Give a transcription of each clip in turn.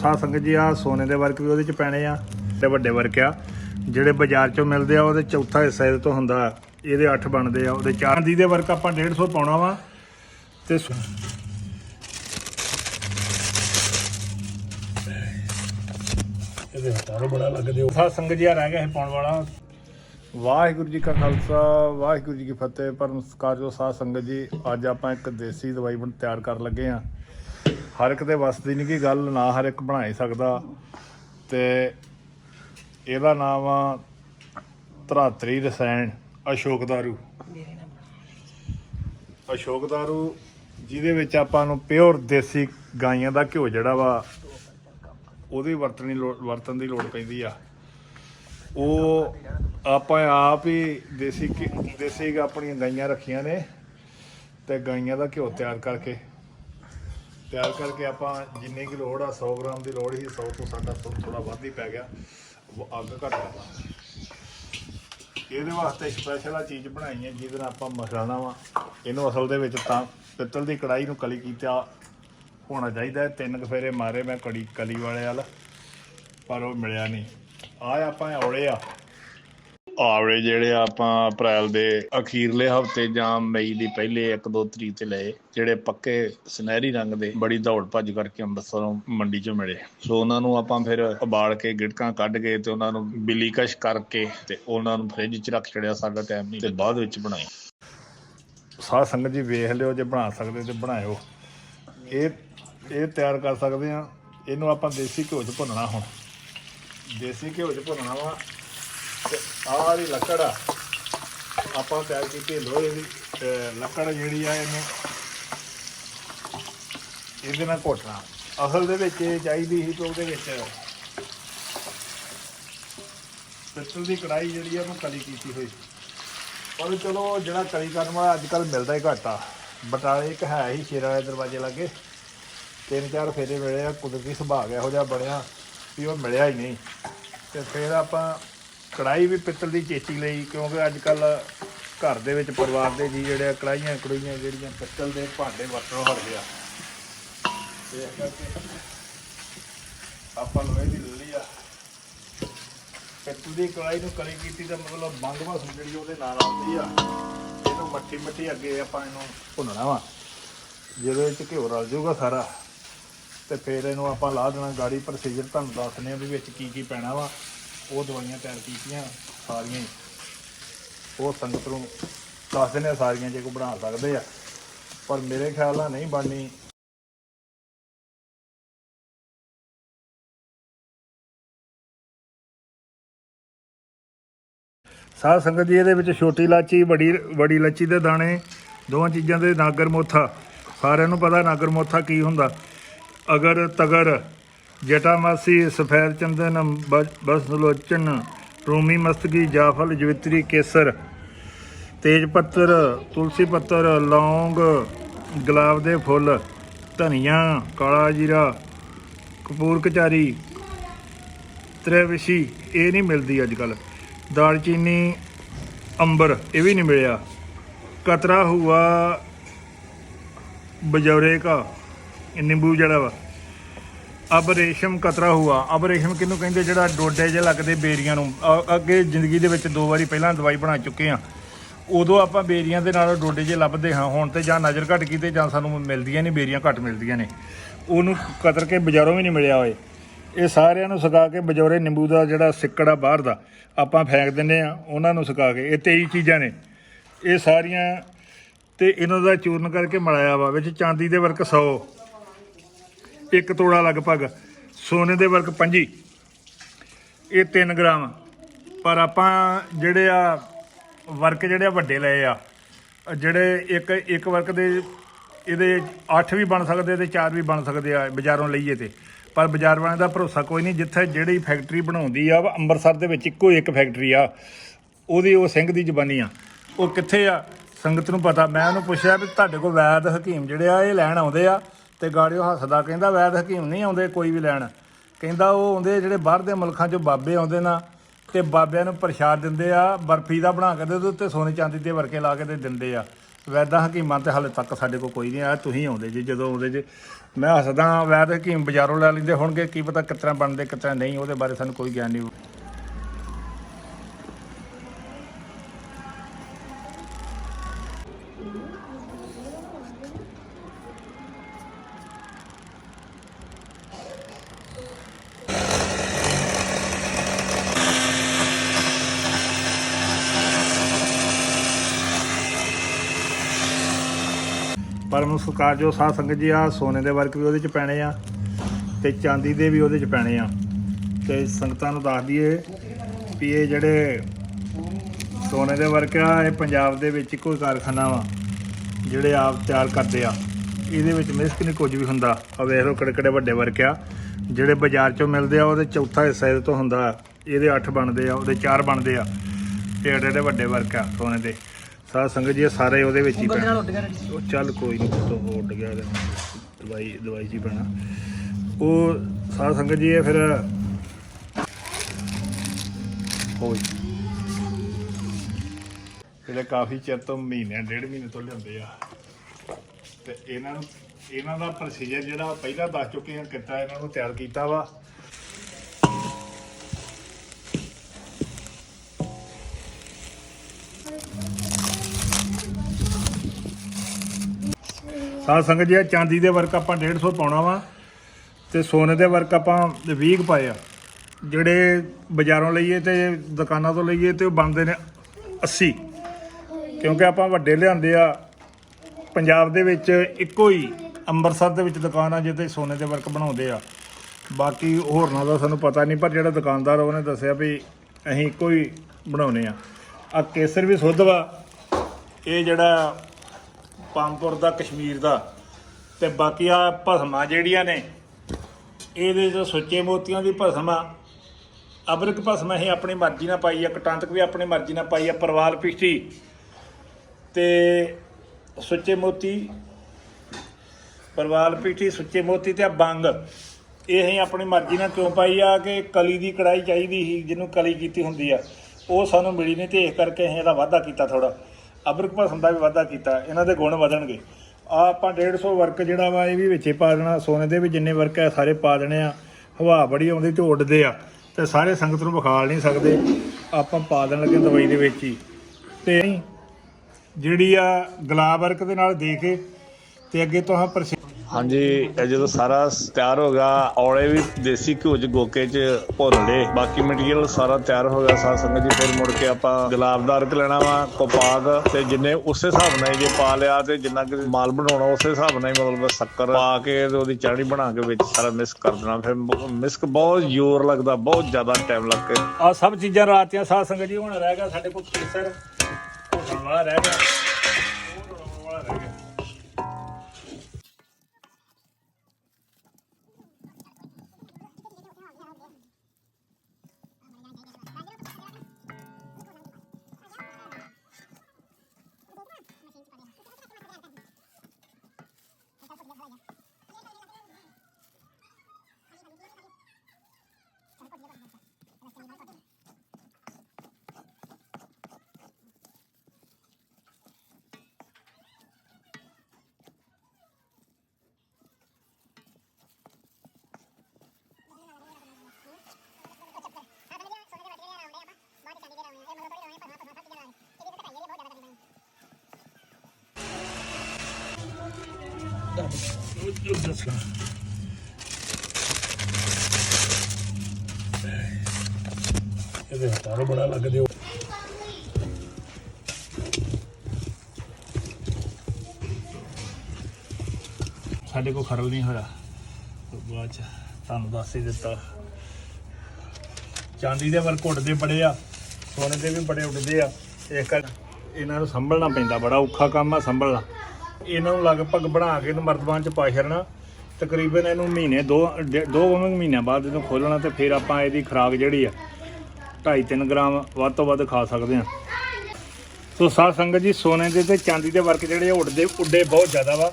ਸਾ ਸੰਗਤ ਜੀ ਆ ਸੋਨੇ ਦੇ ਵਰਕ ਵੀ ਉਹਦੇ ਚ ਪੈਣੇ ਆ ਤੇ ਵੱਡੇ ਵਰਕ ਆ। ਜਿਹੜੇ ਬਾਜ਼ਾਰ ਚੋਂ ਮਿਲਦੇ ਆ, ਉਹਦੇ ਚੌਥਾ ਹਿੱਸਾ ਇਹਦੇ ਤੋਂ ਹੁੰਦਾ। ਇਹਦੇ 8 ਬਣਦੇ ਆ, ਉਹਦੇ ਚਾਂਦੀ ਦੇ ਵਰਕ ਆਪਾਂ 150 ਪਾਉਣਾ ਵਾ ਤੇ ਇਹਦੇ ਹਤਾਰੋ ਬੜਾ ਲੱਗਦੇ ਸਾ ਸੰਗਤ ਜੀ ਆ ਰਹਿ ਗਿਆ ਇਹ ਪਾਉਣ ਵਾਲਾ। ਵਾਹਿਗੁਰੂ ਜੀ ਕਾ ਖਾਲਸਾ, ਵਾਹਿਗੁਰੂ ਜੀ ਕੀ ਫਤਿਹ। ਪਰ ਨਮਸਕਾਰ ਜੋ ਸਾਧ ਸੰਗਤ ਜੀ, ਅੱਜ ਆਪਾਂ ਇੱਕ ਦੇਸੀ ਦਵਾਈ ਬਣ ਤਿਆਰ ਕਰਨ ਲੱਗੇ ਆ। ਹਰ ਇੱਕ ਦੇ ਵੱਸ ਦੀ ਨਹੀਂ ਕੀ ਗੱਲ ਨਾ ਹਰ ਇੱਕ ਬਣਾ ਹੀ ਸਕਦਾ। ਤੇ ਇਹਦਾ ਨਾਮ ਆ ਧਰਾਤਰੀ ਰਸਾਇਣ ਅਸ਼ੋਕ ਦਾਰੂ। ਅਸ਼ੋਕ ਦਾਰੂ ਜਿਹਦੇ ਵਿੱਚ ਆਪਾਂ ਨੂੰ ਪਿਓਰ ਦੇਸੀ ਗਾਈਆਂ ਦਾ ਘਿਓ ਜਿਹੜਾ ਵਾ ਉਹਦੀ ਵਰਤਣੀ ਵਰਤਣ ਦੀ ਲੋੜ ਪੈਂਦੀ ਆ। ਉਹ ਆਪਾਂ ਆਪ ਹੀ ਦੇਸੀ ਦੇਸੀ ਆਪਣੀਆਂ ਗਾਈਆਂ ਰੱਖੀਆਂ ਨੇ ਤੇ ਗਾਈਆਂ ਦਾ ਘਿਓ ਤਿਆਰ ਕਰਕੇ ਤਿਆਰ ਕਰਕੇ ਆਪਾਂ ਜਿੰਨੀ ਕੀ ਲੋੜ ਆ 100 ਗ੍ਰਾਮ ਦੀ ਲੋੜ ਹੀ 100 ਤੋਂ ਸਾਡਾ ਥੋੜਾ ਵੱਧ ਹੀ ਪੈ ਗਿਆ। ਉਹ ਅੱਗ ਘੱਟ ਲਾ ਇਹਦੇ ਵਾਸਤੇ ਸਪੈਸ਼ਲ ਆ ਚੀਜ਼ ਬਣਾਈ ਹੈ ਜਿਹਦੇ ਨਾਲ ਆਪਾਂ ਮਸਾਲਾ ਵਾ। ਇਹਨੂੰ ਅਸਲ ਦੇ ਵਿੱਚ ਤਾਂ ਪਿੱਤਲ ਦੀ ਕੜਾਈ ਨੂੰ ਕਲੀ ਕੀਤਾ ਹੋਣਾ ਚਾਹੀਦਾ ਤਿੰਨ ਕਫੇਰੇ ਮਾਰੇ ਮੈਂ ਕੜੀ ਕਲੀ ਵਾਲੇ ਵਾਲ, ਪਰ ਉਹ ਮਿਲਿਆ ਨਹੀਂ। ਆ ਆਪਾਂ ਔਲੇ ਆ। ਆਵਲੇ ਜਿਹੜੇ ਆਪਾਂ ਅਪ੍ਰੈਲ ਦੇ ਅਖੀਰਲੇ ਹਫ਼ਤੇ ਜਾਂ ਮਈ ਦੀ ਪਹਿਲੇ 1-2 ਤਰੀਕ ਤੇ ਲਏ, ਜਿਹੜੇ ਪੱਕੇ ਸੁਨਹਿਰੀ ਰੰਗ ਦੇ ਬੜੀ ਦੌੜ ਭੱਜ ਕਰਕੇ ਅੰਮ੍ਰਿਤਸਰੋਂ ਮੰਡੀ ਚੋਂ ਮਿਲੇ। ਸੋ ਉਹਨਾਂ ਨੂੰ ਆਪਾਂ ਫਿਰ ਉਬਾਲ ਕੇ ਗਿੜਕਾਂ ਕੱਢ ਕੇ ਤੇ ਉਹਨਾਂ ਨੂੰ ਬਿਲੀਕਸ਼ ਕਰਕੇ ਤੇ ਉਹਨਾਂ ਨੂੰ ਫ੍ਰਿਜ 'ਚ ਰੱਖ ਛੜਿਆ ਸਾਡਾ ਟਾਈਮ ਨਹੀਂ ਤੇ ਬਾਅਦ ਵਿੱਚ ਬਣਾਏ। ਸਾਧ ਸੰਗਤ ਜੀ ਵੇਖ ਲਿਓ ਜੇ ਬਣਾ ਸਕਦੇ ਤੇ ਬਣਾਇਓ। ਇਹ ਇਹ ਤਿਆਰ ਕਰ ਸਕਦੇ ਆ ਇਹਨੂੰ ਆਪਾਂ ਦੇਸੀ ਘਿਓ 'ਚ ਭੁੰਨਣਾ ਹੁਣ। ਦੇਸੀ ਘਿਓ 'ਚ ਭੁੰਨਣਾ ਵਾ। ਆਹ ਵਾਲੀ ਲੱਕੜ ਆ। ਆਪਾਂ ਤਿਆਰ ਕੀਤੀ ਲੋਹੇ ਦੀ ਤੇ ਲੱਕੜ ਜਿਹੜੀ ਆ ਇਹਨੂੰ ਇਹਦੇ ਨਾਲ ਘੋਟਣਾ। ਅਸਲ ਦੇ ਵਿੱਚ ਇਹ ਚਾਹੀਦੀ ਸੀ ਕਿ ਉਹਦੇ ਵਿੱਚ ਪਿੱਤਲ ਦੀ ਕੜਾਈ ਜਿਹੜੀ ਆ ਉਹਨੂੰ ਕਲੀ ਕੀਤੀ ਹੋਈ। ਪਰ ਚਲੋ ਜਿਹੜਾ ਕਲੀ ਕਰਨ ਵਾਲਾ ਅੱਜ ਕੱਲ ਮਿਲਦਾ ਹੀ ਘੱਟ ਆ। ਬਟਾਲੇ ਇੱਕ ਹੈ ਹੀ ਸ਼ੇਰ ਵਾਲੇ ਦਰਵਾਜ਼ੇ ਲੱਗੇ। ਤਿੰਨ ਚਾਰ ਫੇਰੇ ਮਿਲੇ ਆ, ਕੁਦਰਤੀ ਸੁਭਾਅ ਇਹੋ ਜਿਹਾ ਬਣਿਆ ਵੀ ਉਹ ਮਿਲਿਆ ਹੀ ਨਹੀਂ। ਤੇ ਫਿਰ ਆਪਾਂ ਕੜਾਈ ਵੀ ਪਿੱਤਲ ਦੀ ਚੇਚੀ ਲਈ ਕਿਉਂਕਿ ਅੱਜ ਕੱਲ ਘਰ ਦੇ ਵਿੱਚ ਪਰਿਵਾਰ ਦੇ ਜੀ ਜਿਹੜੇ ਆ, ਕੜਾਈਆਂ ਕੜੂਈਆਂ ਜਿਹੜੀਆਂ ਪਿੱਤਲ ਦੇ ਭਾਂਡੇ ਵਰਤੋਂ ਹਟ ਗਿਆ ਤੇ ਇਸ ਕਰਕੇ ਆਪਾਂ ਲੋਹੇ ਦੀ ਲੈ ਲਈ ਆ ਪਿੱਤਲ ਦੀ ਕੜਾਈ ਨੂੰ ਕਲੀ ਕੀਤੀ ਤਾਂ ਮਤਲਬ ਬੰਗ ਵਸੂ ਜਿਹੜੀ ਉਹਦੇ ਨਾਲ ਆਉਂਦੀ ਆ। ਇਹਨੂੰ ਮੱਠੀ ਮੱਠੀ ਅੱਗੇ ਆਪਾਂ ਇਹਨੂੰ ਭੁੰਨਣਾ ਵਾ। ਜਿਹਦੇ ਵਿੱਚ ਘਿਓ ਰਲ ਜਾਊਗਾ ਸਾਰਾ। ਤੇ ਫਿਰ ਇਹਨੂੰ ਆਪਾਂ ਲਾ ਦੇਣਾ ਗਾੜੀ ਪ੍ਰੋਸੀਜਰ ਤੁਹਾਨੂੰ ਦੱਸਨੇ ਆ ਵੀ ਵਿੱਚ ਕੀ ਕੀ ਪੈਣਾ ਵਾ। ਉਹ ਦਵਾਈਆਂ ਤਿਆਰ ਕੀਤੀਆਂ ਸਾਰੀਆਂ ਹੀ। ਉਹ ਸੰਗਤ ਨੂੰ ਦੱਸ ਦਿੰਦੇ ਆ ਸਾਰੀਆਂ ਜੇ ਕੋਈ ਬਣਾ ਸਕਦੇ ਆ। ਪਰ ਮੇਰੇ ਖਿਆਲ ਨਾਲ ਨਹੀਂ ਬਣਨੀ। ਸਾਧ ਸੰਗਤ ਜੀ, ਇਹਦੇ ਵਿੱਚ ਛੋਟੀ ਇਲਾਚੀ ਬੜੀ ਬੜੀ ਇਲਾਚੀ ਦੇ ਦਾਣੇ, ਦੋਵਾਂ ਚੀਜ਼ਾਂ ਦੇ ਨਾਗਰ ਮੋਥਾ। ਸਾਰਿਆਂ ਨੂੰ ਪਤਾ ਨਾਗਰ ਮੋਥਾ ਕੀ ਹੁੰਦਾ। ਅਗਰ ਤਗਰ ਜਟਾਮਾਸੀ ਸਫੈਦ ਚੰਦਨ ਬਸਲੋਚਨ ਰੂਮੀ ਮਸਤਗੀ ਜਾਫਲ, ਜਵਿਤਰੀ, ਕੇਸਰ, ਤੇਜ ਪੱਤਰ, ਤੁਲਸੀ ਪੱਤਰ, ਲੌਂਗ, ਗੁਲਾਬ ਦੇ ਫੁੱਲ, ਧਨੀਆ, ਕਾਲਾ ਜੀਰਾ, ਕਪੂਰ ਕਚਾਰੀ, ਤ੍ਰੈਵਿਸ਼ੀ, ਇਹ ਨਹੀਂ ਮਿਲਦੀ ਅੱਜ ਕੱਲ ਦਾਲਚੀਨੀ, ਅੰਬਰ, ਇਹ ਵੀ ਨਹੀਂ ਮਿਲਿਆ। ਕਤਰਾ ਹੁਆ, ਬਜੌਰੇ ਕਾ, ਨਿੰਬੂ ਜਿਹੜਾ ਵਾ। ਅਬ ਰੇਸ਼ਮ ਕਤਰਾ ਹੁਆ। ਅਬ ਰੇਸ਼ਮ ਕਿਹਨੂੰ ਕਹਿੰਦੇ? ਜਿਹੜਾ ਡੋਡੇ ਜਿਹੇ ਲੱਗਦੇ ਬੇਰੀਆਂ ਨੂੰ। ਅ- ਅੱਗੇ ਜ਼ਿੰਦਗੀ ਦੇ ਵਿੱਚ ਦੋ ਵਾਰੀ ਪਹਿਲਾਂ ਦਵਾਈ ਬਣਾ ਚੁੱਕੇ ਆ ਉਦੋਂ ਆਪਾਂ ਬੇਰੀਆਂ ਦੇ ਨਾਲ ਡੋਡੇ ਜਿਹੇ ਲੱਭਦੇ ਹਾਂ। ਹੁਣ ਤੇ ਜਾਂ ਨਜ਼ਰ ਘਟ ਗਈ ਤੇ ਜਾਂ ਸਾਨੂੰ ਮਿਲਦੀਆਂ ਨਹੀਂ, ਬੇਰੀਆਂ ਘੱਟ ਮਿਲਦੀਆਂ ਨੇ। ਉਹਨੂੰ ਕਤਰ ਕੇ ਬਾਜ਼ਾਰੋਂ ਵੀ ਨਹੀਂ ਮਿਲਿਆ ਹੋਏ। ਇਹ ਸਾਰਿਆਂ ਨੂੰ ਸੁਕਾ ਕੇ ਬਜੌਰੇ ਨਿੰਬੂ ਦਾ ਜਿਹੜਾ ਸਿੱਕੜ ਆ ਬਾਹਰ ਦਾ, ਆਪਾਂ ਫੈਂਕ ਦਿੰਦੇ ਆ ਉਹਨਾਂ ਨੂੰ ਸੁਕਾ ਕੇ। ਇਹ 23 ਚੀਜ਼ਾਂ ਨੇ। ਇਹ ਸਾਰੀਆਂ ਤੇ ਇਹਨਾਂ ਦਾ ਚੂਰਨ ਕਰਕੇ ਮਲਾਇਆ ਵਾ, ਵਿੱਚ ਚਾਂਦੀ ਦੇ ਵਰਕ 100 ਇੱਕ ਤੋੜਾ ਲਗਭਗ ਸੋਨੇ ਦੇ ਵਰਕ 25 ਇਹ 3 ਗ੍ਰਾਮ। ਪਰ ਆਪਾਂ ਜਿਹੜੇ ਆ ਵਰਕ ਜਿਹੜੇ ਆ ਵੱਡੇ ਲਏ ਆ, ਜਿਹੜੇ ਇੱਕ ਇੱਕ ਵਰਕ ਦੇ ਇਹਦੇ 8 ਵੀ ਬਣ ਸਕਦੇ ਤੇ 4 ਵੀ ਬਣ ਸਕਦੇ ਆ ਬਾਜ਼ਾਰੋਂ ਲਈਏ ਤੇ। ਪਰ ਬਾਜ਼ਾਰ ਵਾਲਿਆਂ ਦਾ ਭਰੋਸਾ ਕੋਈ ਨਹੀਂ, ਜਿੱਥੇ ਜਿਹੜੀ ਫੈਕਟਰੀ ਬਣਾਉਂਦੀ ਆ ਵਾ ਅੰਮ੍ਰਿਤਸਰ ਦੇ ਵਿੱਚ ਇੱਕੋ ਇੱਕ ਫੈਕਟਰੀ ਆ। ਉਹਦੀ ਉਹ ਸਿੰਘ ਦੀ ਜ਼ਬਾਨੀ ਆ। ਉਹ ਕਿੱਥੇ ਆ? ਸੰਗਤ ਨੂੰ ਪਤਾ। ਮੈਂ ਉਹਨੂੰ ਪੁੱਛਿਆ ਵੀ ਤੁਹਾਡੇ ਕੋਲ ਵੈਦ ਹਕੀਮ ਜਿਹੜੇ ਆ, ਇਹ ਲੈਣ ਆਉਂਦੇ ਆ। ਤੇ ਗਾੜਿਓ ਹੱਸਦਾ, ਕਹਿੰਦਾ ਵੈਦ ਹਕੀਮ ਨਹੀਂ ਆਉਂਦੇ ਕੋਈ ਵੀ ਲੈਣ। ਕਹਿੰਦਾ ਉਹ ਆਉਂਦੇ ਜਿਹੜੇ ਬਾਹਰ ਦੇ ਮੁਲਕਾਂ 'ਚੋਂ ਬਾਬੇ ਆਉਂਦੇ ਨਾ, ਤੇ ਬਾਬਿਆਂ ਨੂੰ ਪ੍ਰਸ਼ਾਦ ਦਿੰਦੇ ਆ, ਬਰਫੀ ਦਾ ਬਣਾ ਕੇ ਦੇ ਉੱਤੇ ਸੋਨੇ ਚਾਂਦੀ ਦੇ ਵਰਕੇ ਲਾ ਕੇ ਤੇ ਦਿੰਦੇ ਆ। ਵੈਦਾਂ ਹਕੀਮਾਂ ਤੇ ਹਾਲੇ ਤੱਕ ਸਾਡੇ ਕੋਲ ਕੋਈ ਨਹੀਂ ਆਇਆ, ਤੁਸੀਂ ਆਉਂਦੇ ਜੀ, ਜਦੋਂ ਆਉਂਦੇ ਜੀ। ਮੈਂ ਹੱਸਦਾ, ਵੈਦ ਹਕੀਮ ਬਾਜ਼ਾਰੋਂ ਲੈ ਲੈਂਦੇ ਹੋਣਗੇ, ਕੀ ਪਤਾ ਕਿਸ ਤਰ੍ਹਾਂ ਬਣਦੇ, ਕਿਸ ਤਰ੍ਹਾਂ ਨਹੀਂ, ਉਹਦੇ ਬਾਰੇ ਸਾਨੂੰ ਕੋਈ ਗਿਆਨ ਨਹੀਂ। ਪਰ ਉਹਨੂੰ ਸਰਕਾਰ ਜੋ ਸਾਧ ਸੰਗਤ ਜੀ ਆ, ਸੋਨੇ ਦੇ ਵਰਕ ਵੀ ਉਹਦੇ ਚ ਪੈਣੇ ਆ ਤੇ ਚਾਂਦੀ ਦੇ ਵੀ ਉਹਦੇ ਚ ਪੈਣੇ ਆ। ਤੇ ਸੰਗਤਾਂ ਨੂੰ ਦੱਸ ਦਈਏ ਵੀ ਇਹ ਜਿਹੜੇ ਸੋਨੇ ਦੇ ਵਰਕ ਆ, ਇਹ ਪੰਜਾਬ ਦੇ ਵਿੱਚ ਇੱਕੋ ਹੀ ਕਾਰਖਾਨਾ ਵਾ, ਜਿਹੜੇ ਆਪ ਤਿਆਰ ਕਰਦੇ ਆ। ਇਹਦੇ ਵਿੱਚ ਮਿਸਕ ਨਹੀਂ ਕੁਝ ਵੀ ਹੁੰਦਾ? ਆ ਵੇਖ ਲਓ ਕਿਹੜੇ ਕਿਹੜੇ ਵੱਡੇ ਵਰਕ ਆ। ਜਿਹੜੇ ਬਾਜ਼ਾਰ ਚੋਂ ਮਿਲਦੇ ਆ, ਉਹਦੇ ਚੌਥਾ ਹਿੱਸਾ ਇਹਦੇ ਤੋਂ ਹੁੰਦਾ। ਇਹਦੇ 8 ਬਣਦੇ ਆ, ਉਹਦੇ 4 ਬਣਦੇ ਆ। ਤੇ ਏਡੇ ਏਡੇ ਵੱਡੇ ਵਰਕ ਆ ਸੋਨੇ ਦੇ। ਸਾਧ ਸੰਗਤ ਜੀ ਇਹ ਸਾਰੇ ਉਹਦੇ ਵਿੱਚ ਹੀ ਪੈਣੇ। ਉਹ ਚੱਲ ਕੋਈ ਨਹੀਂ ਤੋਂ ਉੱਡ ਗਿਆ ਨਾਲ। ਦਵਾਈ ਦਵਾਈ ਜੀ ਬਣਾ ਉਹ ਸਾਧ ਸੰਗਤ ਜੀ ਇਹ ਫਿਰ ਹੋਈ ਜਿਹੜੇ ਕਾਫੀ ਚਿਰ ਤੋਂ ਮਹੀਨੇ ਡੇਢ ਮਹੀਨੇ ਤੋਂ ਲਿਆਉਂਦੇ ਆ ਤੇ ਇਹਨਾਂ ਨੂੰ ਇਹਨਾਂ ਦਾ ਪ੍ਰੋਸੀਜਰ ਜਿਹੜਾ ਉਹ ਪਹਿਲਾਂ ਦੱਸ ਚੁੱਕੇ ਹਾਂ ਕਿੱਦਾਂ ਇਹਨਾਂ ਨੂੰ ਤਿਆਰ ਕੀਤਾ ਵਾ ਸਾਧ ਸੰਗਤ ਜੀ, ਇਹ ਚਾਂਦੀ ਦੇ ਵਰਕ ਆਪਾਂ 150 ਪਾਉਣਾ ਵਾ ਤੇ ਸੋਨੇ ਦੇ ਵਰਕ ਆਪਾਂ 20 ਕੁ ਪਾਏ ਆ। ਜਿਹੜੇ ਬਾਜ਼ਾਰੋਂ ਲਈਏ ਤੇ ਦੁਕਾਨਾਂ ਤੋਂ ਲਈਏ ਤੇ ਉਹ ਬਣਦੇ ਨੇ 80 ਕਿਉਂਕਿ ਆਪਾਂ ਵੱਡੇ ਲਿਆਂਦੇ ਆ, ਪੰਜਾਬ ਦੇ ਵਿੱਚ ਇੱਕੋ ਹੀ ਅੰਮ੍ਰਿਤਸਰ ਦੇ ਵਿੱਚ ਦੁਕਾਨ ਆ ਜਿੱਥੇ ਸੋਨੇ ਦੇ ਵਰਕ ਬਣਾਉਂਦੇ ਆ। ਬਾਕੀ ਹੋਰਨਾਂ ਦਾ ਸਾਨੂੰ ਪਤਾ ਨਹੀਂ, ਪਰ ਜਿਹੜਾ ਦੁਕਾਨਦਾਰ ਉਹਨੇ ਦੱਸਿਆ ਵੀ ਅਸੀਂ ਇੱਕੋ ਹੀ ਬਣਾਉਨੇ ਆ। ਆ ਕੇਸਰ ਵੀ ਸੁੱਧ ਵਾ। ਇਹ ਜਿਹੜਾ ਪਾਮਪੁਰ ਦਾ, ਕਸ਼ਮੀਰ ਦਾ ਤੇ ਬਾਕੀ ਆ ਭਸਮਾਂ ਜਿਹੜੀਆਂ ਨੇ, ਇਹਦੇ ਜੋ ਸੁੱਚੇ ਮੋਤੀਆਂ ਦੀ ਭਸਮ ਆ। ਅਬਰਕ ਭਸਮ ਅਸੀਂ ਆਪਣੀ ਮਰਜ਼ੀ ਨਾਲ ਪਾਈ ਆ ਕਟਾਂਤਕ ਵੀ ਆਪਣੀ ਮਰਜ਼ੀ ਨਾਲ ਪਾਈ ਆ, ਪਰਵਾਲ ਪਿਸ਼ਟੀ ਤੇ ਸੁੱਚੇ ਮੋਤੀ, ਪਰਵਾਲ ਪਿਸ਼ਟੀ ਸੁੱਚੇ ਮੋਤੀ ਤੇ ਆ ਬੰਗ। ਇਹ ਅਸੀਂ ਆਪਣੀ ਮਰਜ਼ੀ ਨਾਲ ਕਿਉਂ ਪਾਈ ਆ ਕਿ ਕਲੀ ਦੀ ਕੜਾਈ ਚਾਹੀਦੀ ਸੀ, ਜਿਹਨੂੰ ਕਲੀ ਕੀਤੀ ਹੁੰਦੀ ਆ। ਉਹ ਸਾਨੂੰ ਮਿਲੀ ਨਹੀਂ ਤੇ ਇਸ ਕਰਕੇ ਅਸੀਂ ਇਹਦਾ ਵਾਧਾ ਕੀਤਾ ਥੋੜਾ ਅਬਰਕ ਭਸਮ ਦਾ ਵੀ ਵਾਧਾ ਕੀਤਾ, ਇਹਨਾਂ ਦੇ ਗੁਣ ਵਧਣਗੇ। ਆ ਆਪਾਂ 150 ਵਰਕ ਜਿਹੜਾ ਵਾ, ਇਹ ਵੀ ਵਿੱਚੇ ਪਾ ਦੇਣਾ, ਸੋਨੇ ਦੇ ਵੀ ਜਿੰਨੇ ਵਰਕ ਆ, ਸਾਰੇ ਪਾ ਦੇਣੇ ਆ। ਹਵਾ ਬੜੀ ਆਉਂਦੀ ਤੇ ਉੱਡਦੇ ਆ, ਤੇ ਸਾਰੇ ਸੰਗਤ ਨੂੰ ਵਿਖਾਲ ਨਹੀਂ ਸਕਦੇ। ਆਪਾਂ ਪਾ ਦੇਣ ਲੱਗੇ ਦਵਾਈ ਦੇ ਵਿੱਚ ਹੀ। ਤੇ ਜਿਹੜੀ ਆ ਗੁਲਾਬ ਵਰਕ ਦੇ ਨਾਲ ਦੇ ਕੇ, ਤੇ ਅੱਗੇ ਤੋਂ ਆ ਹਾਂਜੀ ਜਦੋਂ ਸਾਰਾ ਤਿਆਰ ਹੋ ਔਲੇ ਵੀ ਦੇਸੀ ਘਿਓ ਚ, ਗੋਕੇ ਚ ਭੁੰਨ ਲਏ। ਬਾਕੀ ਮਟੀਰੀਅਲ ਸਾਰਾ ਤਿਆਰ ਹੋ ਗਿਆ ਸਾਧ ਸੰਗਤ ਜੀ, ਫਿਰ ਮੁੜ ਕੇ ਆਪਾਂ ਗੁਲਾਬਦਾਰ ਲੈਣਾ ਵਾ, ਕਪਾਕ, ਤੇ ਜਿੰਨੇ ਉਸੇ ਹਿਸਾਬ ਨਾਲ ਜੇ ਪਾ ਲਿਆ ਤੇ ਜਿੰਨਾ ਕਿ ਮਾਲ ਬਣਾਉਣਾ, ਉਸੇ ਹਿਸਾਬ ਨਾਲ ਹੀ ਮਤਲਬ ਸ਼ੱਕਰ ਪਾ ਕੇ ਤੇ ਉਹਦੀ ਚਾਣੀ ਬਣਾ ਕੇ ਵਿੱਚ ਸਾਰਾ ਮਿਕਸ ਕਰ ਦੇਣਾ। ਫਿਰ ਮਿਸਕ ਬਹੁਤ ਜ਼ੋਰ ਲੱਗਦਾ, ਬਹੁਤ ਜ਼ਿਆਦਾ ਟਾਈਮ ਲੱਗ ਕੇ। ਆ ਸਭ ਚੀਜ਼ਾਂ ਰਾਤੀਆਂ ਸਾਧ ਸੰਗਤ ਜੀ, ਹੁਣ ਰਹਿ ਗਿਆ ਸਾਡੇ ਕੋਲ ਕੇਸਰ ਹੋਣ ਵਾਲਾ ਰਹਿ ਗਿਆ। ਉਹ ਇਹਦੇ ਹਤਾਰੋ ਬੜਾ ਲੱਗਦੇ ਹੋ ਸਾਡੇ ਕੋਲ ਖਰਲ ਨਹੀਂ ਹੋਇਆ। ਬਾਅਦ ਚ ਤੁਹਾਨੂੰ ਦੱਸ ਹੀ ਦਿੱਤਾ। ਚਾਂਦੀ ਦੇ ਵਰਕ ਉੱਡਦੇ ਬੜੇ ਆ, ਸੋਨੇ ਦੇ ਵੀ ਬੜੇ ਉੱਡਦੇ ਆ। ਇਸ ਕਰ ਇਹਨਾਂ ਨੂੰ ਸੰਭਲਣਾ ਪੈਂਦਾ, ਬੜਾ ਔਖਾ ਕੰਮ ਆ ਸੰਭਲਣਾ। ਇਹਨਾਂ ਨੂੰ ਲਗਭਗ ਬਣਾ ਕੇ ਇਹਨੂੰ ਮਰਤਬਾਨ ਚ ਪਾ ਛੱਡਣਾ। ਤਕਰੀਬਨ ਇਹਨੂੰ ਮਹੀਨੇ ਦੋ ਡੇ- ਦੋ ਮਹੀਨਿਆਂ ਬਾਅਦ ਇਹਨੂੰ ਖੋਲਣਾ ਤੇ ਫਿਰ ਆਪਾਂ ਇਹਦੀ ਖੁਰਾਕ ਜਿਹੜੀ ਆ 2.5 3 ਗ੍ਰਾਮ ਵੱਧ ਤੋਂ ਵੱਧ ਖਾ ਸਕਦੇ ਆ ਸੋ ਸਾਧ ਸੰਗਤ ਜੀ, ਸੋਨੇ ਦੇ ਤੇ ਚਾਂਦੀ ਦੇ ਵਰਕ ਜਿਹੜੇ ਆ, ਉੱਡਦੇ ਉੱਡੇ ਬਹੁਤ ਜ਼ਿਆਦਾ ਵਾ,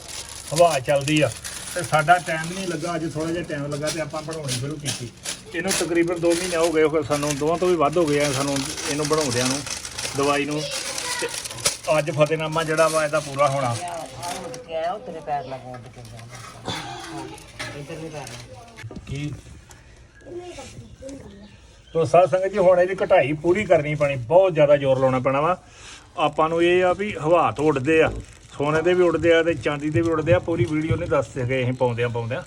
ਹਵਾ ਚੱਲਦੀ ਆ। ਤੇ ਸਾਡਾ ਟਾਈਮ ਨਹੀਂ ਲੱਗਾ, ਅੱਜ ਥੋੜਾ ਜਿਹਾ ਟਾਈਮ ਲੱਗਾ ਤੇ ਆਪਾਂ ਬਣਾਉਣੀ ਸ਼ੁਰੂ ਕੀਤੀ। ਇਹਨੂੰ ਤਕਰੀਬਨ 2 ਮਹੀਨੇ ਹੋ ਗਏ ਹੋ ਸਾਨੂੰ ਦੋਵਾਂ ਤੋਂ ਵੀ ਵੱਧ ਹੋ ਗਏ ਆ, ਸਾਨੂੰ ਇਹਨੂੰ ਬਣਾਉਂਦਿਆਂ ਨੂੰ, ਦਵਾਈ ਨੂੰ। ਤੇ ਅੱਜ ਫਤਿਹਨਾਮਾ ਜਿਹੜਾ ਵਾ, ਇਹਦਾ ਪੂਰਾ ਹੋਣਾ। ਉੱਡ ਉਹ ਤੇਰੇ ਪੈਰ ਲੱਗਾ ਉੱਡ ਕੇ ਜਾਣਾ ਇੱਧਰ ਵੀ ਪੈਰ ਕੀ? ਤੋ ਸਾਧ ਸੰਗਤ ਜੀ, ਹੁਣ ਇਹਦੀ ਕਢਾਈ ਪੂਰੀ ਕਰਨੀ ਪੈਣੀ, ਬਹੁਤ ਜ਼ਿਆਦਾ ਜ਼ੋਰ ਲਾਉਣਾ ਪੈਣਾ ਵਾ। ਆਪਾਂ ਨੂੰ ਇਹ ਆ ਵੀ ਹਵਾ ਤੋਂ ਉੱਡਦੇ ਆ, ਸੋਨੇ ਦੇ ਵੀ ਉੱਡਦੇ ਆ ਤੇ ਚਾਂਦੀ ਦੇ ਵੀ ਉੱਡਦੇ ਆ, ਪੂਰੀ ਵੀਡੀਓ ਨਹੀਂ ਦੱਸ ਸਕੇ ਅਸੀਂ ਪਾਉਂਦੇ ਆ ਪਾਉਂਦੇ ਆ